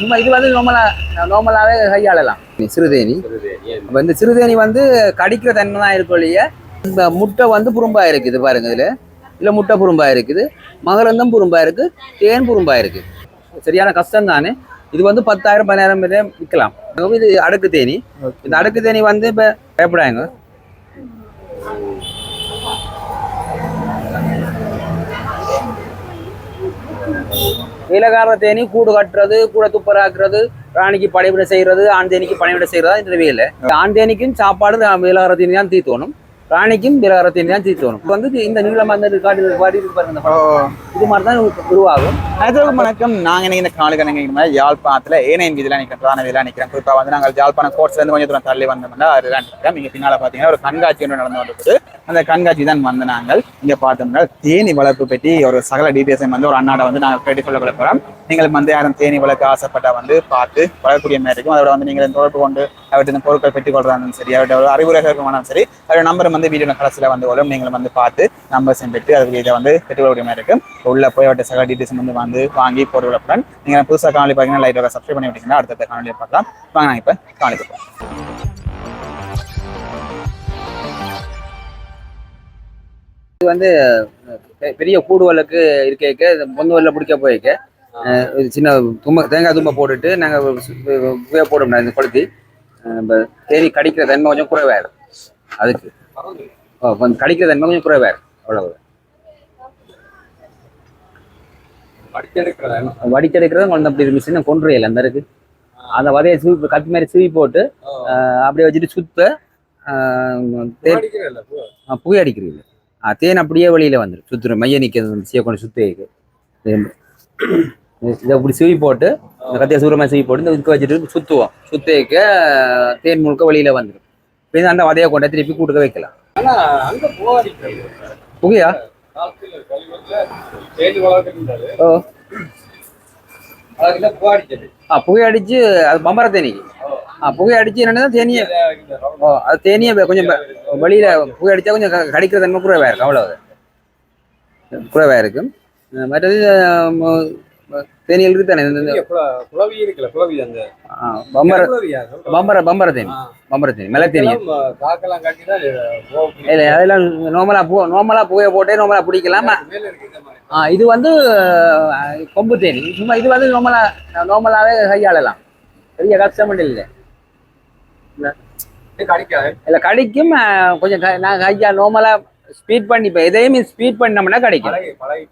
சும்மா இது வந்து நார்மலா நார்மலாவே கையாளலாம். சிறுதேனி. அப்ப இந்த சிறுதேனி வந்து கடிக்கிற தன்மை தான் இருக்கும் இல்லையா? இந்த முட்டை வந்து புறம்பா இருக்குது பாருங்க இதுல. இல்ல முட்டை புறம்பா இருக்குது. மகரந்தம் புறம்பா இருக்கு தேன் புறம்பா இருக்கு. சரியான கஷ்டம் தானே இது வந்து பத்தாயிரம் பதினாயிரம் வரை விற்கலாம். இது அடுக்கு தேனி. இந்த அடுக்கு தேனி வந்து இப்ப பயப்படாங்க நீலகார தேனி கூடு கட்டுறது கூட துப்பராக்குறது ராணிக்கு படைவிட செய்யறது ஆண் தேனிக்கு பணிவிட செய்யறதா இந்த வேலை. ஆண் தேனிக்கும் சாப்பாடு நீலகார தேனி தான் தோணும். ராணிக்கும் நீலகார தேனி தீத்தோணும் இப்ப வந்து இந்த நீளம் வந்து காட்டு பாடி பாருங்க. இது மாதிரி தான் உருவாகும். அனைவருக்கும் வணக்கம். நாங்க இன்னைக்கு இந்த காலுக்கு நினைக்கிற யாழ்ப்பாணத்துல ஏனையின் வீதியில நிற்கிறோம் பிரதான வீதியில நிற்கிறோம். குறிப்பா வந்து நாங்கள் யாழ்ப்பாணம் கோர்ட்ஸ்ல இருந்து கொஞ்சம் தூரம் தள்ளி வந்தோம்னா அதுதான் நிற்கிறோம். இங்க பின்னால பாத்தீங்கன்னா ஒரு கண்காட்சி ஒன்று நடந்து வந்துருக்கு அந்த கண்காட்சி தான் வந்து நாங்கள் இங்க பார்த்தோம்னா தேனி வளர்ப்பு பற்றி ஒரு சகல டீடைல்ஸை வந்து ஒரு அண்ணாட வந்து நாங்கள் கேட்டு சொல்ல போறோம். நீங்கள் வந்து யாரும் தேனி வளர்க்க ஆசைப்பட்டா வந்து பார்த்து வளரக்கூடிய மாதிரி இருக்கும். அதோட வந்து நீங்கள் தொடர்பு கொண்டு அவர்கிட்ட பொருட்கள் பெற்றுக் கொள்றாலும் சரி அவர்கிட்ட ஒரு அறிவுரைகளுக்கு சரி அதோட நம்பர் வந்து வீடியோ கடைசியில் வந்து வரும். நீங்கள் வந்து பார்த்து நம்பர் பெற்று அதுக்கு இதை வந்து பெற்றுக்கொள்ளக்கூடிய மாதிரி இருக்கும் உள்ள போய் அவட்ட சக டீடைல்ஸ் வந்து வந்து வாங்கி பொருட்களுடன் நீங்கள் புதுசாக காணொலி பார்த்தீங்கன்னா லைட்டோட சப்ஸ்கிரைப் பண்ணி விட்டீங்கன்னா அடுத்த காணொலியை பார்க்கலாம். வாங்க நான் இப்போ காணொலி பார்ப்போம். இது வந்து பெ- பெரிய கூடுவலுக்கு இருக்க இந்த பொந்து பிடிக்க போயிருக்க. சின்ன தும்ப தேங்காய் தும்பை போட்டுட்டு நாங்கள் உபயோக முடியாது இந்த கொளுத்தி. நம்ம தேனி கடிக்கிற தன்மை கொஞ்சம் குறைவாயிடும். அதுக்கு. கொஞ்சம் கடிக்கிற தன்மை கொஞ்சம் குறைவாயிடும் அவ்வளவு. வடிச்செடுக்கிறது? கொஞ்சம் அப்படி மிஷின் கொன்றையில அந்த இருக்கு அந்த வதையை சீவி கத்தி மாதிரி சீவி போட்டு அப்படியே வச்சுட்டு சுத்த புகை அடிக்கிறீங்க தேன் அப்படியே வெளியில வந்துடும் சுத்துரும் மைய நிற்கிறது சீய கொண்டு சுத்தி. இதை இப்படி சீவி போட்டு கத்தியை சூரமாக சீவி போட்டு இந்த வச்சுட்டு சுத்துவோம். சுத்தி வைக்க தேன் முழுக்க வெளியில வந்துடும் இப்போ அந்த வதையை கொண்டு திருப்பி கூட்டுக்க வைக்கலாம். புகையா? ஓ. ஆ புகை அடிச்சு அது பம்பர தேனிக்கு ஆ புகை அடிச்சு என்னன்னா தேனியை ஓ அது தேனியை கொஞ்சம் வெளியில புகை அடிச்சா கொஞ்சம் கடிக்கிற தன்மை குறைவா இருக்கும் அவ்வளவு. குறைவா இருக்கும் மற்றது தேனி இருக்கு தானே? இந்த- இந்த- குளவி இருக்குல்ல குளவி அந்த பம்பர பம்பர பம்பர தேனி. பம்பர தேனி மெல்ல தேனி. காக்கெல்லாம் காட்டிதான் இல்ல அதெல்லாம் நார்மலா பூ நார்மலா புகையை போட்டே நார்மலா பிடிக்கலாம். மேல ஆ, இது வந்து கொம்பு தேனி. சும்மா இது வந்து நார்மலா நார்மலாவே கையாளலாம். பெரிய கஷ்டம் இல்லை. இல்ல கடிக்கும் கொஞ்சம் நான் கையா நார்மலா ஸ்பீட் பண்ணி இப்போ எதையுமே ஸ்பீட் பண்ணோம்னா கிடைக்கும்.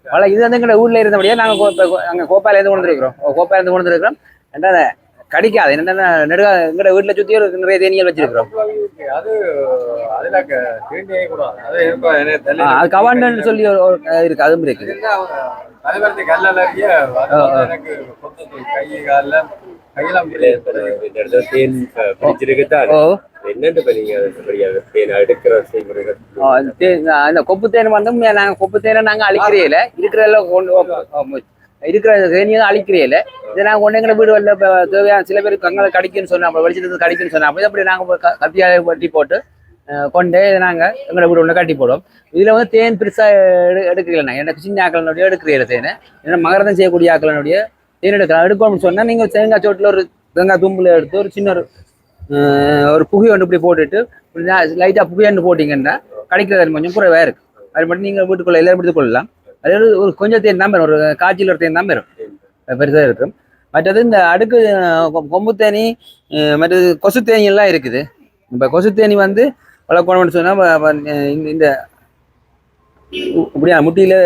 பல இது வந்து எங்க ஊர்ல இருந்தபடியே நாங்க கோ- இப்ப கோ- அங்க கோப்பால இருந்து கொண்டு இருக்கிறோம் கோப்பால இருந்து கொண்டு இருக்கிறோம் ரெண்டாவது கடிக்காது. என்னன்னா நெடுக எங்கட வீட்டுல சுத்தி ஒரு நிறைய தேனிகள் வச்சிருக்கிறோம். இருக்கு அது கவாண்டன்னு சொல்லி ஒரு இருக்கு அதுவும் இருக்குது என்ன அந்த கொப்பு தேன் வந்து நாங்க கொப்பு தேனை நாங்க அழிக்கிறேல. இருக்கிற தேனியை தான் அழிக்கிறேல இதை நாங்க கொண்டு எங்களை வீடு வரல தேவையான சில பேருக்கு கங்களை கடிக்குன்னு சொன்னா வெளிச்சத்துக்கு கடிக்குன்னு சொன்னா அப்ப அப்படி நாங்க க- கத்தியால வெட்டி போட்டு கொண்டு நாங்க எங்களை வீடு ஒன்று கட்டி போடுவோம். இதுல வந்து தேன் பெருசா எடு எடுக்கிறீங்களா நாங்க. எனக்கு சின்ன ஆக்களினுடைய எடுக்கிறீங்க தேனை. ஏன்னா மகரதம் செய்யக்கூடிய ஆக்களினுடைய தேன் எடுக்கலாம் எடுக்கணும்னு சொன்னா நீங்க தேங்காய் சோட்டில் ஒரு தேங்காய் தும்பில் எடுத்து ஒரு சின்ன ஒரு ஒரு புகை ஒன்று இப்படி போட்டுட்டு லைட்டாக புகையன்னு போட்டிங்கன்னா கிடைக்கிற தன்மை கொஞ்சம் குறைவா இருக்கு அது மட்டும் நீங்கள் வீட்டுக்குள்ள எல்லாரும் எடுத்துக்கொள்ளலாம் அது ஒரு- கொஞ்சம் தேன் தான் வரும். ஒரு காய்ச்சல் ஒரு தேன் தான் வரும். பெருசாக இருக்கும். மற்றது இந்த அடுக்கு கொம்பு தேனி அஹ், மற்றது கொசு தேனி எல்லாம் இருக்குது. இப்போ கொசு தேனி வந்து வளர்க்கணும்னு சொன்னால் இந்த இப்படியா முட்டியில்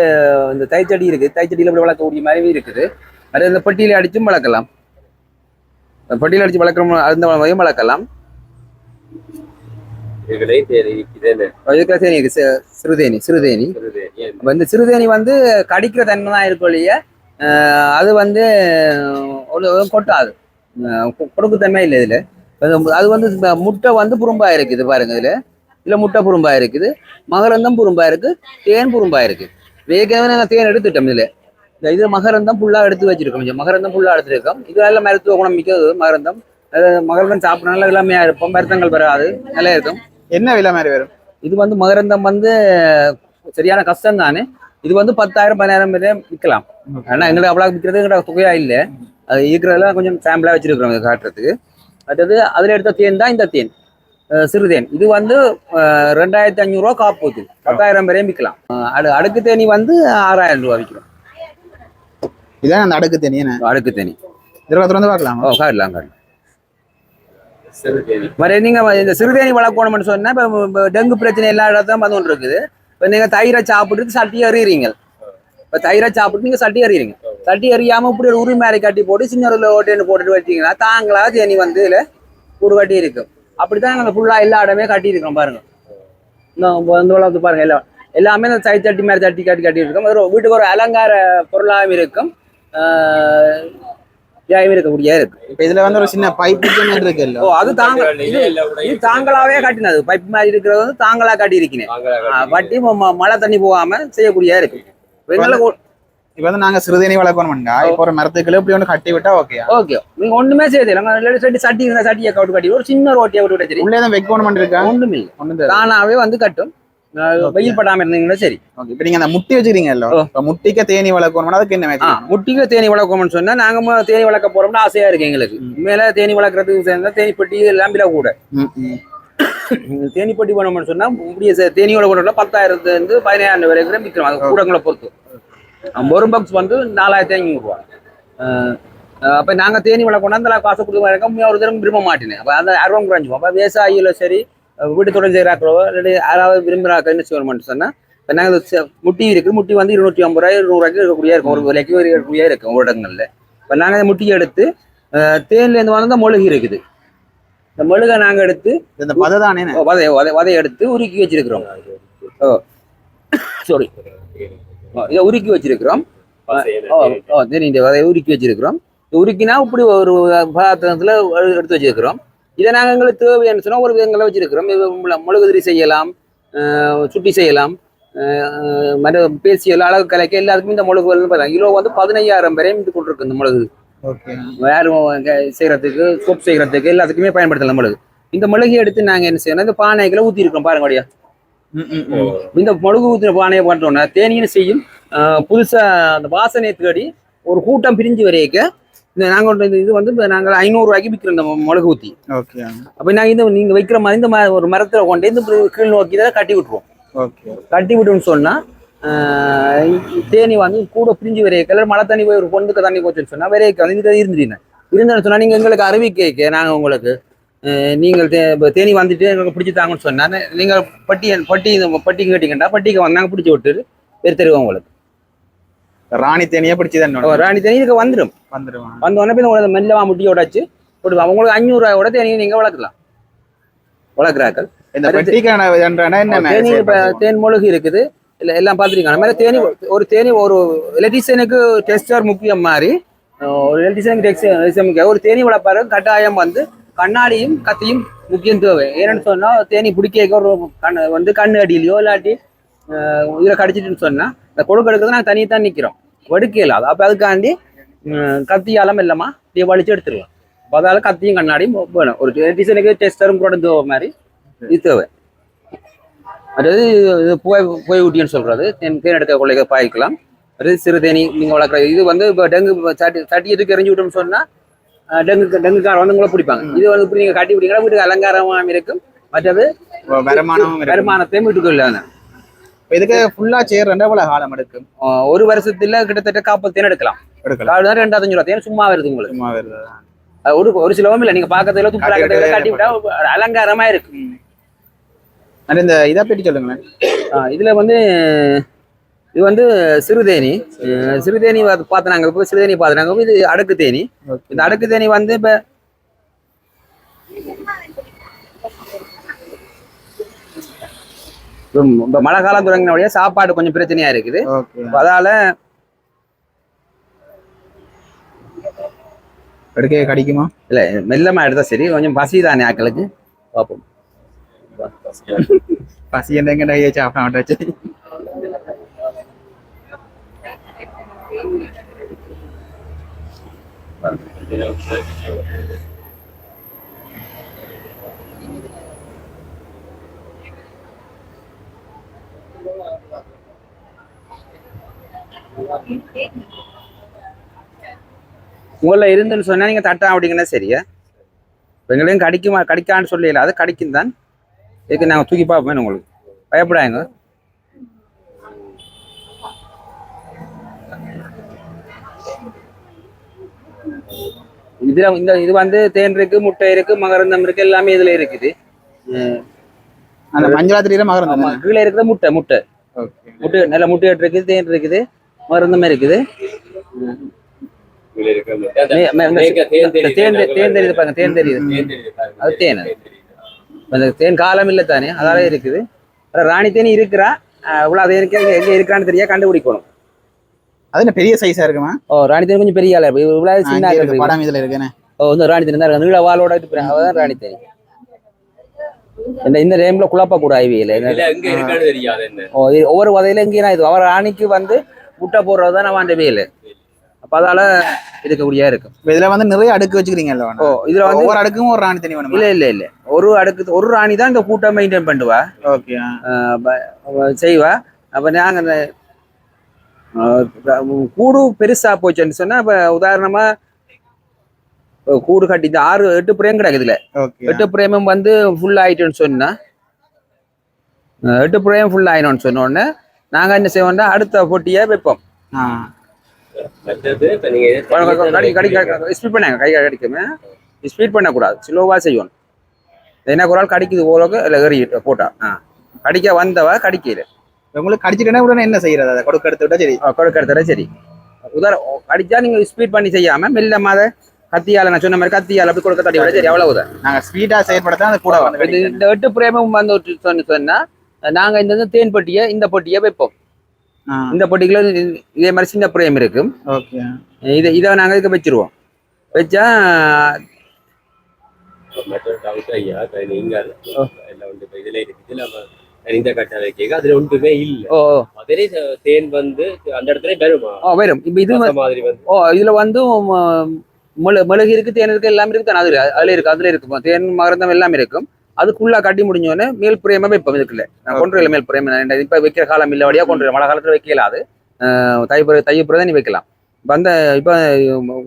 இந்த தைச்சடி இருக்குது. தைச்சடியில் இப்படி வளர்க்கக்கூடிய மாதிரி இருக்குது. அது இந்த பெட்டியில அடிச்சும் வளர்க்கலாம். பெட்டியில அடிச்சு வளர்க்குற அந்த வகையும் வளர்க்கலாம். தேன் இருக்கு. சிறுதேனி சிறுதேனி. இந்த சிறுதேனி வந்து கடிக்கிற தன்மை தான் இருக்கும் இல்லையா அது வந்து கொட்டாது. அஹ் கொ- கொடுக்கு தன்மை இல்லை இதுல. அது- வந்து முட்டை வந்து புறம்பா இருக்குது பாருங்க இதுல. இதுல முட்டை புறம்பா இருக்குது மகரந்தம் புறம்பா இருக்கு தேன் புறம்பா இருக்கு. வேகவே நாங்கள் தேன் எடுத்துட்டோம் இதுல. இந்த இதுல மகரந்தம் ஃபுல்லா எடுத்து வச்சிருக்கோம். கொஞ்சம் மகரந்தம் ஃபுல்லா எடுத்துருக்கோம். இது நல்ல மருத்துவ குணம் மிக்கது மகரந்தம். மகரந்தம் சாப்பிட நல்ல இளமையா இருப்போம். மருந்தங்கள் வராது. நல்லா இருக்கும். என்ன விலை மாதிரி வரும்? இது வந்து மகரந்தம் வந்து சரியான கஷ்டம் தானே இது வந்து பத்தாயிரம் பதினாயிரம் வரை விற்கலாம். ஆனா எங்களுக்கு அவ்வளவு விற்கிறது எங்கட தொகையா இல்லை. அது இருக்கிறதெல்லாம் கொஞ்சம் சாம்பிளாக வச்சிருக்கிறோம் இது காட்டுறதுக்கு. அடுத்தது அதில் எடுத்த தேன் தான் இந்த தேன். சிறுதேன் இது வந்து ரெண்டாயிரத்தி அஞ்சூறுரூவா காப்புது பத்தாயிரம் வரையும் விற்கலாம். அடு அடுக்கு தேனி வந்து ஆறாயிரம் ரூபா விற்கிறோம். இதான் அந்த அடுக்கு தெரியும் அடுக்கு தேனி. இதில் திறந்து பார்க்கலாம்? ஓ காட்டலாம் சிறுதேவி மறு நீங்க இந்த சிறுதேனி வளர்க்கணும்னு சொன்னா இப்போ இப்போ டெங்கு பிரச்சனை எல்லா இடத்தையும் வந்து கொண்டு இருக்குது இப்போ நீங்க தயிரை சாப்பிட்டு சட்டி எறிகிறீங்க இப்போ தயிரை சாப்பிட்டு நீங்க சட்டி எறிகிறீங்க சட்டி எறியாம இப்படி ஒரு உரிமாரி கட்டி போட்டு சின்ன ஒரு ஓட்டேன்னு போட்டுட்டு வச்சீங்கன்னா தாங்களா தேனி வந்து இதுல கூடு கட்டி இருக்கும் அப்படித்தான் நாங்கள் ஃபுல்லா எல்லா இடமே கட்டி இருக்கோம் பாருங்க. இந்த இந்த வளர்த்து பாருங்க எல்லாம் எல்லாமே இந்த சை சட்டி மாதிரி தட்டி கட்டி கட்டி இருக்கும். ஒரு வீட்டுக்கு ஒரு அலங்கார பொருளாகவும் இருக்கும். இதாகவும் இருக்கக்கூடிய இருக்கு. இப்போ இதுல வந்து ஒரு சின்ன பைப்பு இருக்கு இல்ல ஓ அது தாங்க இது இது தாங்களாவே காட்டினது. பைப் மாதிரி இருக்கிறது வந்து தாங்களா காட்டி இருக்கிறேன் வட்டி மழை தண்ணி போகாம செய்யக்கூடிய இருக்கு. இப்போ வந்து நாங்க சிறுதேனி வளர்க்கணும்டா இப்போ ஒரு மரத்துக்குள்ள இப்படி ஒன்று கட்டி விட்டா ஓகே ஓகே நீங்க ஒண்ணுமே செய்ய நாங்க சட்டி சட்டி இருந்தா சட்டியை கவுட்டு கட்டி ஒரு சின்ன ஒரு ஓட்டியை விட்டு சரி உள்ளே தான் வைக்கணும் இருக்கா ஒண்ணுமே இல்லை ஒன்று தானாவே வந்து கட்டும். வெயில் படாம இருந்தீங்கன்னா சரி. ஓகே இப்போ நீங்க அந்த முட்டி வச்சுக்கிறீங்கல்ல. இப்போ முட்டிக்க தேனி வளர்க்கணும்னா அதுக்கு என்ன முட்டிக்கு தேனி வளர்க்கணும்னு சொன்னா நாங்க தேனி வளர்க்க போறோம்னு ஆசையா இருக்கு எங்களுக்கு. மேல தேனி வளர்க்கறதுக்கு சேர்ந்தா தேனி பெட்டி எல்லாம் விலை கூட. தேனி பெட்டி பண்ணணும்னு சொன்னா சே- தேனியோட கொண்டு பத்தாயிரத்துல இருந்து பதினாயிரம் வரைக்கும் விற்கிறோம் அது கூடங்களை பொறுத்து. ஒரு பாக்ஸ் வந்து நாலாயிரத்தி ஐநூறு ரூபா அப்ப நாங்க தேனி வளர்க்கணும் அந்த காசு கொடுக்க ஒரு தரம் விரும்ப மாட்டேன். அப்ப அந்த ஆர்வம் குறைஞ்சுவோம் அப்ப விவசாயியில சரி வீட்டு தொடர்ந்து செய்கிறாக்களோ இல்லாட்டி யாராவது விரும்புகிறாக்க என்ன செய்யணும்னு சொன்னா இப்ப நாங்க இந்த செ- முட்டி இருக்கு முட்டி வந்து இருநூற்றி ஐம்பது ரூபாய் இருநூறுவாய்க்கு இருக்கக்கூடிய இருக்கும். ஒரு விலைக்கு இருக்கக்கூடிய இருக்கும் ஒரு இடங்கள்ல. இப்ப நாங்க இந்த முட்டியை எடுத்து அஹ் தேன்ல இருந்து வந்து மொழுகி இருக்குது. இந்த மொழுகை நாங்க எடுத்து இந்த பதை தானே வதை வதை வதை எடுத்து உருக்கி வச்சிருக்கிறோம். ஓ சாரி இதை உருக்கி வச்சிருக்கிறோம். ஓ தெரியும் இந்த வதையை உருக்கி வச்சிருக்கிறோம். உருக்கினா இப்படி ஒரு பாத்திரத்துல எடுத்து வச்சிருக்கிறோம். இதை நாங்கள் எங்களுக்கு தேவைன்னு சொன்னா ஒரு விதங்களை வச்சிருக்கிறோம். மிளகுதிரி செய்யலாம் சுட்டி செய்யலாம் மற்ற பேசியல் அழகு கலைக்கு எல்லாத்துக்குமே இந்த மிளகு வந்து பார்த்தா கிலோ வந்து பதினையாயிரம் வரையும் இது கொண்டிருக்கு இந்த மிளகு ஓகே. வேறு செய்யறதுக்கு சோப் செய்யறதுக்கு எல்லாத்துக்குமே பயன்படுத்தலாம் மிளகு இந்த மிளகை எடுத்து நாங்க என்ன செய்யணும் இந்த பானைகளை ஊத்தி இருக்கோம் பாருங்க அப்படியா. இந்த மிளகு ஊத்தின பானையை பண்றோம்னா தேனியும் செய்யும் ஆஹ் புதுசா அந்த வாசனை தேடி ஒரு கூட்டம் பிரிஞ்சு வரைக்க இந்த நாங்க கொண்டு வந்து இது வந்து இப்ப நாங்க ஐநூறு ரூபாய்க்கு விற்கிறோம் இந்த மிளகு ஊத்தி. ஓகே. அப்ப நாங்க இந்த நீங்க வைக்கிற மாதிரி இந்த ஒரு மரத்துல கொண்டு இந்த கீழ் நோக்கி தான் கட்டி விட்டுருவோம். ஓகே. கட்டி விட்டோம்னு சொன்னா ஆஹ் தேனி வந்து கூட பிரிஞ்சு வரைய மழை தண்ணி போய் ஒரு பொண்ணுக்கு தண்ணி போச்சுன்னு சொன்னா வரைக்க வந்து இது இருந்துட்டீங்க இருந்தேன்னு சொன்னா நீங்க எங்களுக்கு அறிவிக்க நாங்க உங்களுக்கு ஆஹ் நீங்கள் தே தேனி வந்துட்டு எங்களுக்கு பிடிச்சி தாங்கன்னு சொன்னா நீங்க பட்டி பட்டி பட்டிக்கு கேட்டீங்கன்னா பட்டிக்கு வந்து நாங்க பிடிச்சி விட்டுட்டு பேர் தருவோம் உங்களுக்கு. ராணி தேனியா பிடிச்சி தான் ராணி தேனி இதுக்கு வந்துடும் வந்துடுவான் வந்த உடனே போய் உங்களுக்கு மெல்லவா முட்டியை உடைச்சு போடுவோம் உங்களுக்கு அஞ்சூறு ரூபாயோட தேனி நீங்க வளர்க்கலாம். வளர்க்குறாக்கள் இந்த பெட்டிக்கான என்றானா என்ன தேனி தேன் மொழுகு இருக்குது. இல்ல எல்லாம் பார்த்துருக்கீங்க தேனி ஒரு தேனி ஒரு எலக்ட்ரிஷியனுக்கு டெஸ்டர் முக்கியம் மாதிரி. ஒரு எலக்ட்ரிஷியனுக்கு ஒரு தேனி வளர்ப்பாரு கட்டாயம் வந்து கண்ணாடியும் கத்தியும் முக்கியம் தேவை. ஏன்னு சொன்னா தேனி பிடிக்க ஒரு கண் வந்து கண்ணு அடியிலையோ இல்லாட்டி இதில் கடிச்சிட்டுன்னு சொன்னா இந்த கொடுக்க எடுக்கிறது நாங்கள் தனியாக தான் நிற்கிறோம் வடுக்கையில். அது அப்போ அதுக்காண்டி கத்தியாலம் இல்லமா இப்படியே வலிச்சு எடுத்துடலாம் அப்ப அதால கத்தியும் கண்ணாடியும் வேணும். ஒரு எலக்ட்ரிஷியனுக்கு டெஸ்டரும் கூட மாதிரி இது தேவை. அதாவது இது புகை புகை ஊட்டின்னு சொல்றது. தேன் தேன் எடுக்க கொள்ளைக பாய்க்கலாம். அது சிறு தேனி நீங்க வளர்க்குற இது வந்து இப்போ டெங்கு சட்டி சட்டி எதுக்கு எரிஞ்சு விட்டோம்னு சொன்னா அஹ், டெங்கு டெங்குக்கார வந்து உங்களை பிடிப்பாங்க. இது வந்து இப்படி நீங்க கட்டி பிடிக்கலாம் வீட்டுக்கு அலங்காரமாகவும் இருக்கும். மற்றது வருமானமும் இருக்கு வருமானத்தையும் வீட்டுக்கு இல்லாத இப்ப இதுக்கு ஃபுல்லா சேர் ரெண்டா போல காலம் எடுக்கும். ஒரு வருஷத்துல கிட்டத்தட்ட காப்பது தேன் எடுக்கலாம். எடுக்கலாம் ரெண்டாயிரத்தஞ்சு ரூபா தேன் சும்மா வருது உங்களுக்கு. சும்மா வருது ஒரு ஒரு சிலவும் இல்லை. நீங்க பார்க்கறதுல துப்புரா கட்டி கட்டி விட்டா அலங்காரமா இருக்கு இந்த இதா பெட்டி சொல்லுங்களேன். இதுல வந்து இது வந்து சிறுதேனி. சிறுதேனி. பார்த்து- இப்போ சிறுதேனி பார்த்துனாங்க இது அடுக்கு தேனி. இந்த அடுக்கு தேனி வந்து இப்ப இப்போ மழை காலம் தொடங்கின சாப்பாடு கொஞ்சம் பிரச்சனையா இருக்குது. அதால கிடைக்க கடிக்குமா? இல்ல மெல்லமா எடுத்தா சரி கொஞ்சம் பசி தானே ஆக்களுக்கு. பார்ப்போம் பசி எங்க நிறைய சாப்பிட மாட்டாச்சு. Thank you. உங்கள இருந்துன்னு சொன்னா நீங்க தட்டான் அப்படிங்கன்னா சரியா? எங்களையும் கடிக்குமா கடிக்கான்னு சொல்லல அது கடிக்கும் தான். இதுக்கு நாங்கள் தூக்கி பார்ப்போம் உங்களுக்கு. பயப்படாங்க இதுல இந்த இது வந்து தேன் இருக்கு முட்டை இருக்கு மகரந்தம் இருக்கு எல்லாமே இதுல இருக்குது. அந்த மஞ்சளாத்திரியில மகரம் ஆமா, கீழே இருக்குது முட்டை முட்டை. ஓகே. முட்டை நல்ல முட்டை இருக்குது தேன் இருக்குது மருந்தமே இருக்குது. இருக்க தேன் தெரியுது. தேன் தெ- தேன் தெரியுது பாருங்க தேன் தெரியுது. தேன் தெரியுது. பாருங்க. அது தேன். தேன் தெரியுது. அந்த தேன் காலம் இல்லை தானே அதால இருக்குது. ராணி தேனி இருக்கிறா அஹ் இவ்வளவு அது எங்க எங்க இருக்கிறான்னு தெரியா கண்டுபிடிக்கணும். அது என்ன பெரிய சைஸா இருக்குமா? ஓ ராணி தேனி கொஞ்சம் பெரிய ஆளு இவ்வளவு ஆ, சின்ன இருக்கு, இருக்கு. படம் இதுல இருக்குன்னு ஓ வந்து ராணி தேனி தான் இருக்கு. நீள வாளோட அவதான் ராணி தேனி. இந்த இந்த டைம்ல குழப்ப கூட ஐவியில ஒவ்வொரு வதையில எங்கேயும் இது அவர் ராணிக்கு வந்து முட்டை போடுறது தான் அவன் வேலு அப்ப அதால இருக்கக்கூடிய இருக்கும் இதுல வந்து நிறைய அடுக்கு வச்சுக்கிறீங்கல்ல ஓ இதுல வந்து ஒவ்வொரு அடுக்கும் ஒரு ராணி தண்ணி வேணுமா இல்ல இல்ல இல்ல. ஒரு அடுக்கு ஒரு ராணி தான் இந்த கூட்டம் மெயின்டைன் பண்ணுவா. ஓகே செய்வா. அப்ப நாங்க அந்த கூடு பெருசா போச்சுன்னு சொன்னா இப்ப உதாரணமா கூடு கட்டி இந்த ஆறு எட்டு பிரேம் கிடக்குதுல. எட்டு பிரேமும் வந்து ஃபுல் ஆயிட்டுன்னு சொன்னா எட்டு பிரேம் ஃபுல் ஆயிடும்னு சொன்ன உடனே நாங்க என்ன செய்வோம்னா அடுத்த போட்டியை வைப்போம் ஸ்பீட் பண்ணாங்க கை கடிக்குமே. ஸ்பீட் பண்ணக்கூடாது ஸ்லோவா செய்யணும். என்ன ஆள் கடிக்குது ஓரளவுக்கு இல்லை ஏறிட்டு போட்டா. ஆ. கடிக்க வந்தவ கடிக்கல உங்களுக்கு கடிச்சிட்டேன்னா உடனே என்ன செய்யறது? அதை கொடுக்க எடுத்து விட்டா சரி கொடுக்கறதுல சரி. உதார அடிச்சா நீங்க ஸ்பீட் பண்ணி செய்யாம மெல்ல மாத கத்தியால நான் சொன்ன மாதிரி கத்தியால அப்படி கொடுக்க விட சரி அவ்வளவுதான் நாங்க ஸ்பீடா செயல்படுத்தா அந்த கூட வந்து இந்த எட்டு பிரேமும் வந்து சொன்ன சொன்னா நாங்க இந்த தேன் பொட்டியை இந்த பொட்டியை வைப்போம். இந்த பொட்டிக்குள்ள இது- மாதிரி சின்ன பிரேம் இருக்கும். ஓகே. இதை இதை நாங்க இதுக்கு வச்சிருவோம். வச்சா இந்த கட்டால கேட்க அதுல ஒன்றுமே இல்ல அதே தேன் வந்து அந்த இடத்துல வருமா. இப்போ இது மாதிரி ஓ இதுல வந்து ம- மிள மிளகு இருக்கு தேன் இருக்கு எல்லாமே இருக்கு தானே அதுல அதுல இருக்கு அதுல இருக்கு. தேன் மகரந்தம் எல்லாமே இருக்கும். அதுக்குள்ள கட்டி முடிஞ்சோடனே மேல் பிரேம வைப்போம் இதுக்குள்ள. நான் கொண்டு வரல மேல் பிரேம. நான் இப்ப வைக்கிற காலம் இல்ல வழியா கொண்டு. மழை காலத்துல வைக்கல அது. அஹ் தை பிற தை பிறகு நீ வைக்கலாம். இப்ப அந்த இப்ப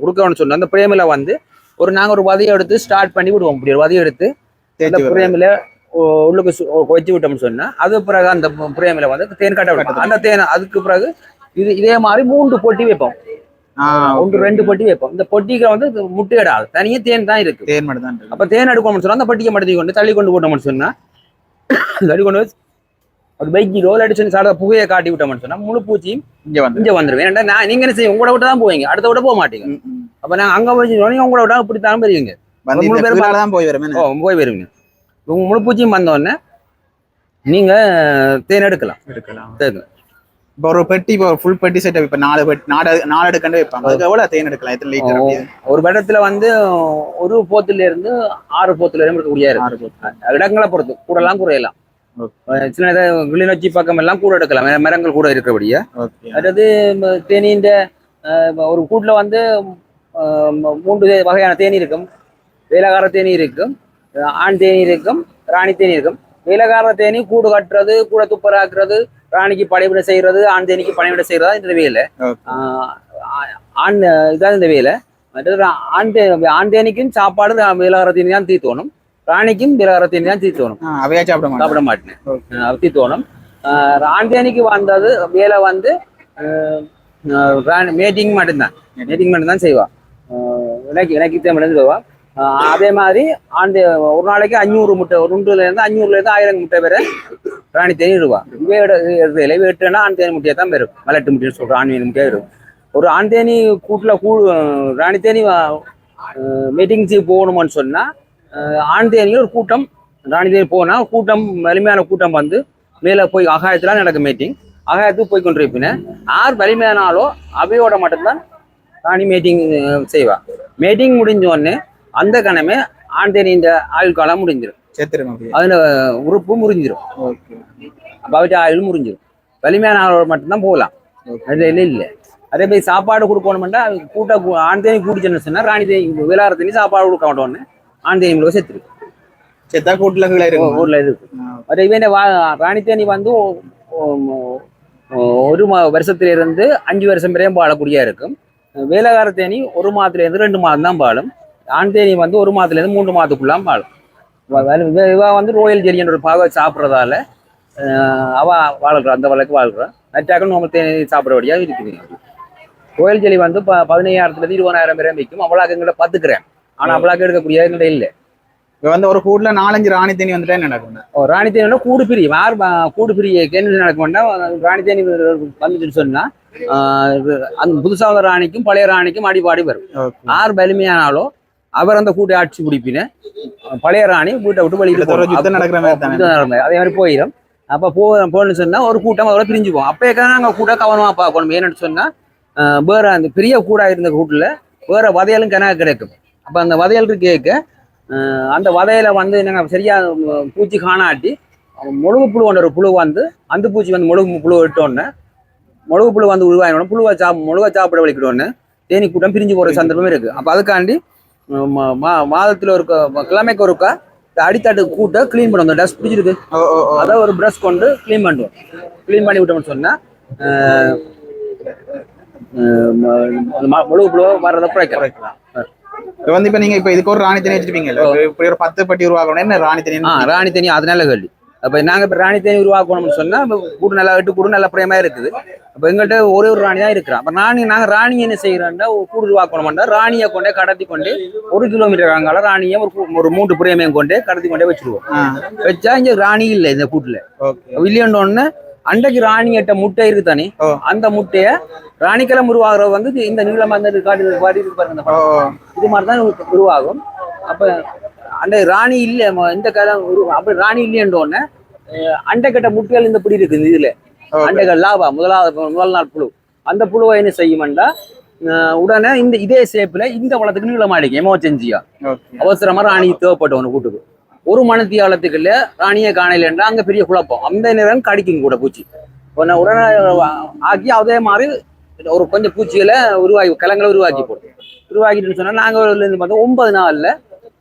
குறுக்கவனு சொன்ன அந்த பிரேமில வந்து ஒரு நாங்க ஒரு வதையை எடுத்து ஸ்டார்ட் பண்ணி விடுவோம். இப்படி ஒரு வதையை எடுத்து அந்த. பிரேமில உள்ளுக்கு வச்சு விட்டோம்னு சொன்னா அது பிறகு அந்த பிரேமில வந்து தேன் கட்ட விடும் அந்த தேன் அதுக்கு பிறகு இது இதே மாதிரி மூன்று பொட்டி வைப்போம். ஒன்று ரெண்டு பொட்டி வைப்போம். இந்த பொட்டிக்கு வந்து இது முட்டையிடாது. தனியே தேன் தான் இருக்கு. தேன் மட்டும் தான் இருக்கு. அப்ப தேன் எடுக்கணும்னு சொன்னா அந்த பொட்டியை மட்டும் கொண்டு தள்ளி கொண்டு போட்டோம்னு சொன்னா தள்ளி கொண்டு ஒரு பைக்கி ரோல் அடிச்சு சாட புகையை காட்டி விட்டோம்னு சொன்னா முழு பூச்சியும் இங்க வந்து இங்க வந்துருவேன் ஏன்டா நான் நீங்க என்ன செய்யும் உங்களோட விட்டு தான் போவீங்க. அடுத்த விட போக மாட்டீங்க. அப்ப நான் அங்க போய் நீங்க உங்களோட விட்டா இப்படி தான் மூணு தான் போய் வரும் ஓ போய் வருவீங்க. உங்க முழு பூச்சியும் வந்த உடனே நீங்க தேன் எடுக்கலாம். இருக்கலாம் தேன். இப்போ ஒரு பெட்டி இப்போ ஃபுல் பெட்டி செட் இப்போ நாலு பெட்டி நாலு நாலு எடுக்கண்டு வைப்பாங்க. அதுக்கு எவ்வளவு தேன் எடுக்கலாம் எத்தனை லிட்டர் ஒரு இடத்துல வந்து ஒரு போத்துல இருந்து ஆறு போத்துல இருந்து இருக்கக்கூடிய இருக்கு ஆறு போட்டு இடங்களை பொறுத்து கூடலாம் குறையலாம் சில கிளிநொச்சி பக்கம் எல்லாம் கூட எடுக்கலாம். மர- மரங்கள் கூட இருக்கிறபடியா. அதாவது இப்ப ஒரு கூட்டுல வந்து மூன்று வகையான தேனி இருக்கும். வேலகார தேனி இருக்கும் ஆண் தேனி இருக்கும் ராணி தேனி இருக்கும். வேலகார தேனி கூடு கட்டுறது கூட துப்பராக்குறது ராணிக்கு படைவிட செய்யறது ஆண் தேனிக்கு பணிவிட செய்யறதா இந்த வேலை. ஆண் இதான் இந்த வேலை. மற்றது ரா- ஆண் தே ஆண் தேனிக்கும் சாப்பாடு ரா- வேலாகார தேனி தீத்தோணும். ராணிக்கும் வேலாகார தேனி தீத்தோணும். அவையா சாப்பிட சாப்பிட மாட்டேன். தீத்தோணும். ஆஹ் ஆண் தேனிக்கு வந்தது வேலை வந்து மேட்டிங் மட்டும்தான். மேட்டிங் மட்டும்தான் செய்வா. ஆஹ் எனக்கு எனக்கு தமிழ் செய்வா. அதே மாதிரி ஆண்டு ஒரு நாளைக்கு அஞ்சூறு முட்டை ஒரு ரெண்டுல இருந்து அஞ்சூறுல இருந்து ஆயிரம் முட்டை வரை ராணி தேனி இடுவா. இவையோட இதில் வெட்டுனா ஆண் தேனி முட்டையை தான் வரும் மலட்டு முட்டைன்னு சொல்கிறோம் ஆண் தேனி முட்டையாக வரும் ஒரு ஆண் தேனி கூட்டில் கூ ராணி தேனி மீட்டிங்ஸு போகணுமான்னு சொன்னால் ஆண் தேனியில் ஒரு கூட்டம் ராணி தேனி போனால் கூட்டம் வலிமையான கூட்டம் வந்து மேலே போய் அகாயத்தில் நடக்கும் மீட்டிங் அகாயத்துக்கு போய் கொண்டிருப்பின யார் வலிமையானாலோ அவையோட மட்டும்தான் ராணி மீட்டிங் செய்வா. மீட்டிங் முடிஞ்ச உடனே அந்த கணமே ஆண் தேனியின் ஆயுள் காலம் முடிஞ்சிடும் அதில் உறுப்பு முறிஞ்சிடும் அவற்றை ஆயுள் முறிஞ்சிடும் வலிமையான ஆளோட மட்டும்தான் போகலாம். அதில் இல்லை இல்லை. அதே போய் சாப்பாடு கொடுக்கணுமெண்டா கூட்ட கூ- ஆண் தேனி கூட்டிச்சுன்னு சொன்னா ராணி தேனி விளாட தேனி சாப்பாடு கொடுக்க மாட்டோன்னு ஆண் தேனி முழுக்க செத்துருக்கு செத்தா கூட்டுல ஊர்ல இருக்கு. அதே வா ராணி தேனி வந்து ஒரு ம- வருஷத்துல இருந்து அஞ்சு வருஷம் வரையும் வாழக்கூடிய இருக்கும். வேலைக்கார தேனி ஒரு மாதத்துலேருந்து ரெண்டு மாதம் தான் பாலும் ஆண் தேனி வந்து ஒரு மாதத்துலேருந்து மூன்று மாதத்துக்குள்ளாம் பாலும் இவ- வந்து ரோயல் ஜெரின்ற ஒரு பாவை சாப்பிட்றதால அவ வாழ்கிறா அந்த வழக்கு வாழ்கிறா நட்டாக்கள் நம்ம தேனி சாப்பிட்றபடியாக இருக்குது. ரோயல் ஜெலி வந்து ப பதினையாயிரத்துலேருந்து இருபதாயிரம் பேரை விற்கும் அவ்வளோக்கு எங்கிட்ட பத்துக்கிறேன். ஆனால் அவ்வளோக்கு எடுக்கக்கூடிய எங்கிட்ட இல்லை. இப்ப வந்து ஒரு கூட்டுல நாலஞ்சு ராணி தேனி வந்துட்டா என்ன நடக்கும்? ஓ, ராணி தேனியோட கூடு பிரி. யார் கூடு பிரிய கேள்வி நடக்க வேண்டாம். ராணி தேனி வந்துச்சுன்னு சொன்னா அந்த புதுசா வந்த ராணிக்கும் பழைய ராணிக்கும் அடிபாடி வரும். யார் வலிமையானாலோ அவர் அந்த கூட்டை ஆட்சி பிடிப்பின பழைய ராணி வீட்டை விட்டு போகும். யுத்தம் நடக்கிற மாதிரி. அதே மாதிரி போயிடும் அப்ப போ போகணும்னு சொன்னா ஒரு கூட்டம் அதோட பிரிஞ்சு போகும். அப்போ நாங்க கூட கவனமா பார்க்கணும். ஏன்னு சொன்னா வேற அந்த பெரிய கூடா இருந்த கூட்டுல வேற வதையலும் கிணறு கிடைக்கும். அப்ப அந்த வதையல் கேட்க அந்த வதையில வந்து நாங்க சரியா பூச்சி காணாட்டி முழுகு புழு ஒன்று ஒரு புழு வந்து அந்த பூச்சி வந்து முழுகு புழு விட்டோன்னே முழுகு புழு வந்து உருவாயினோட புழுவை சாப் முழுக சாப்பிட வலிக்கிட்டோன்னு தேனி கூட்டம் பிரிஞ்சு போற சந்தர்ப்பமே இருக்கு. அப்ப அதுக்காண்டி மாதத்துல ஒருக்கா கிழமைக்கு ஒருக்கா அடித்தட்டு கூட்டை க்ளீன் பண்ணுவோம் டஸ்ட் பிடிச்சிருக்கு. அதை ஒரு ப்ரஷ் கொண்டு க்ளீன் பண்ணுவோம் க்ளீன் பண்ணி விட்டோம்னு சொன்னா ஆஹ், ஆஹ், ம- ம- முழுகு புழு வர்றதை குறைக்கலாம். இப்ப வந்து இப்ப நீங்க இப்ப இதுக்கு ஒரு ராணி தேனி வச்சிருப்பீங்கல்ல இப்ப ஒரு பத்து பட்டி உருவாக்கணும் என்ன ராணி ஆ ராணி தேனி அது நல்ல கேள்வி. அப்ப நாங்க இப்ப ராணி தேனி உருவாக்கணும்னு சொன்னா கூடு நல்லா எட்டு கூடு நல்ல பிரேமா இருக்குது. அப்ப எங்கள்கிட்ட ஒரே ஒரு ராணி தான் இருக்கிறோம் அப்ப ராணி நாங்க ராணி என்ன செய்யறோம்னா ஒரு கூடு உருவாக்கணும்னா ராணியை கொண்டே கடத்தி கொண்டு ஒரு கிலோமீட்டர் அங்கால ராணியை ஒரு ஒரு மூன்று பிரேமையும் கொண்டே கடத்தி கொண்டே வச்சிருவோம். வச்சா இங்க ராணி இல்லை இந்த கூட்டுல. இல்லையண்டோன்னு அண்டைக்கு ராணி எட்ட முட்டை இருக்கு தானே. அந்த முட்டைய ராணிக்கிழமை உருவாகிற வந்து இந்த நீளம் அந்த காட்டு பாடி இருக்கு பாருங்க. இது மாதிரி தான் உரு- உருவாகும். அப்ப அந்த ராணி இல்ல இந்த காலம் உரு அப்படி ராணி இல்லையன்றோடனே அண்டை கட்ட முட்டைகள் இந்த பிடி இருக்குது இதுல. அண்டைகள் லாபா முதலாவது முதல் நாள் புழு. அந்த புழுவை என்ன செய்யுமெண்டா உடனே இந்த இதே ஷேப்ல இந்த வளத்துக்கு நீளம் அடிக்கும் எமர்ஜென்சியா அவசரமா ராணி தேவைப்பட்ட ஒன்று கூட்டுக்கு ஒரு மணித்தியாலத்துக்குள்ள ராணியை காணலைன்றா அங்க பெரிய குழப்பம். அந்த நேரம் கடிக்கும் கூட பூச்சி. உடனே உடனே ஆக்கி அதே மாதிரி ஒரு கொஞ்சம் பூச்சிகளை உருவாக்கி கிழங்களை உருவாக்கி போடும். உருவாக்கிட்டுன்னு சொன்னா நாங்க இதுல இருந்து பார்த்தா ஒன்பது நாள்ல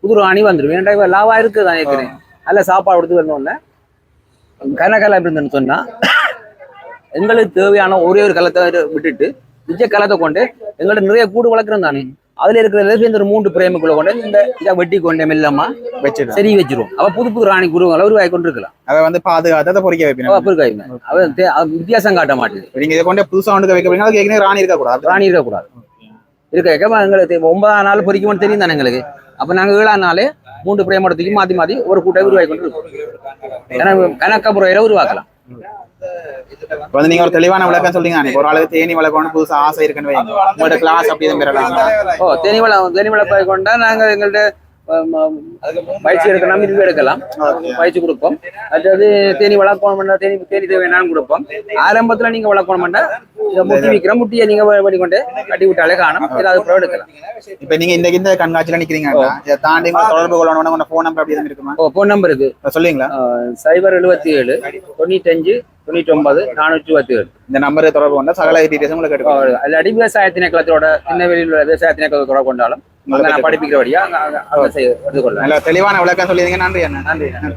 புது ராணி வந்துடும் ஏன்டா இவ லாவா இருக்குது தான் ஏற்கனவே நல்ல சாப்பாடு கொடுத்து வந்தோடனே கனகலம் இருந்துன்னு சொன்னா எங்களுக்கு தேவையான ஒரே ஒரு கலத்தை விட்டுட்டு மிச்ச கலத்தை கொண்டு எங்கள்ட்ட நிறைய கூடு வளர்க்குறோம் தானே. அதுல இருக்கிற இந்த மூன்று பிரேமுக்குள்ள கொண்டு இந்த இதை வெட்டி கொண்டு மெல்லமா வச்சிடலாம் சரி வச்சிருவோம். அவ புது புது ராணி குருவங்களை உருவாக்கி கொண்டு இருக்கலாம் அதை வந்து பாதுகாத்து அதை பொறிக்க வைப்பீங்க அவ இருக்காங்க அவ தே- அவ வித்தியாசம் காட்ட மாட்டேது. நீங்க இதை கொண்டு புதுசா ஒன்று வைக்க போறீங்க அதுக்கு ராணி இருக்கக்கூடாது. ராணி இருக்கக்கூடாது. இருக்க எங்களுக்கு ஒன்பதாம் நாள் பொறிக்கும்னு தெரியும் தானே எங்களுக்கு. அப்ப நாங்க ஏழாம் நாளே மூன்று பிரேமடத்துக்கு மாத்தி மாத்தி ஒரு கூட்டை உருவாக்கி கொண்டு இருக்கோம் கணக்கப்புறம் உருவாக்கலாம். இப்ப வந்து நீங்க ஒரு தெளிவான விளக்கம் சொல்றீங்க ஒரு ஆளுக்கு தேனி வளர்க்கணும் புதுசா ஆசை இருக்குன்னு உங்களோட கிளாஸ் அப்படி எதுவும் பெறலாம் ஓ தேனிவளம் தேனிவளை கொண்டா நாங்க எங்கள்ட்ட ஆம், ஆம், பயிற்சி எடுக்கலாம் இது எடுக்கலாம். பயிற்சி கொடுப்போம். அதாவது தேனி வளர்க்கணும் தேனி தேனி தேவையானு கொடுப்போம். ஆரம்பத்துல நீங்க வளர்க்கணும்னா இதை முட்டி விற்கிற முட்டியை நீங்க பண்ணிக்கொண்டு கட்டி விட்டாலே காணும். ஏதாவது அப்புறம் எடுக்கலாம். இப்ப நீங்க இந்த இந்த கண்காட்சியில நிக்கிறீங்க இதை தாண்டி தொடர்பு கொள்ளணும் ஃபோன் நம்பர் அப்படி இருக்குமா? ஓ ஃபோன் நம்பர் இருக்கு. இப்ப சொல்லுவீங்களா சைபர் எழுபத்தி ஏழு தொண்ணூத்தஞ்சு தொண்ணூற்றி ஒன்பது நானூற்றி இருபத்தி ஏழு இந்த நம்பரை தொடர்பு கொண்டா சகல டீடைல்ஸ் உங்களுக்கு எடுக்கும் இல்லாட்டி விவசாய திணைக்களத்தோட வெளியில் உள்ள விவசாய திணைக்களத்தை தொடர்பு கொண்டாலும் நான் படிப்பிக்கிறபடியா எடுத்துக்கொள்ளலாம் தெளிவான விளக்கம் சொல்லியிருந்தீங்க. நன்றி அண்ணா. நன்றி. நன்றி.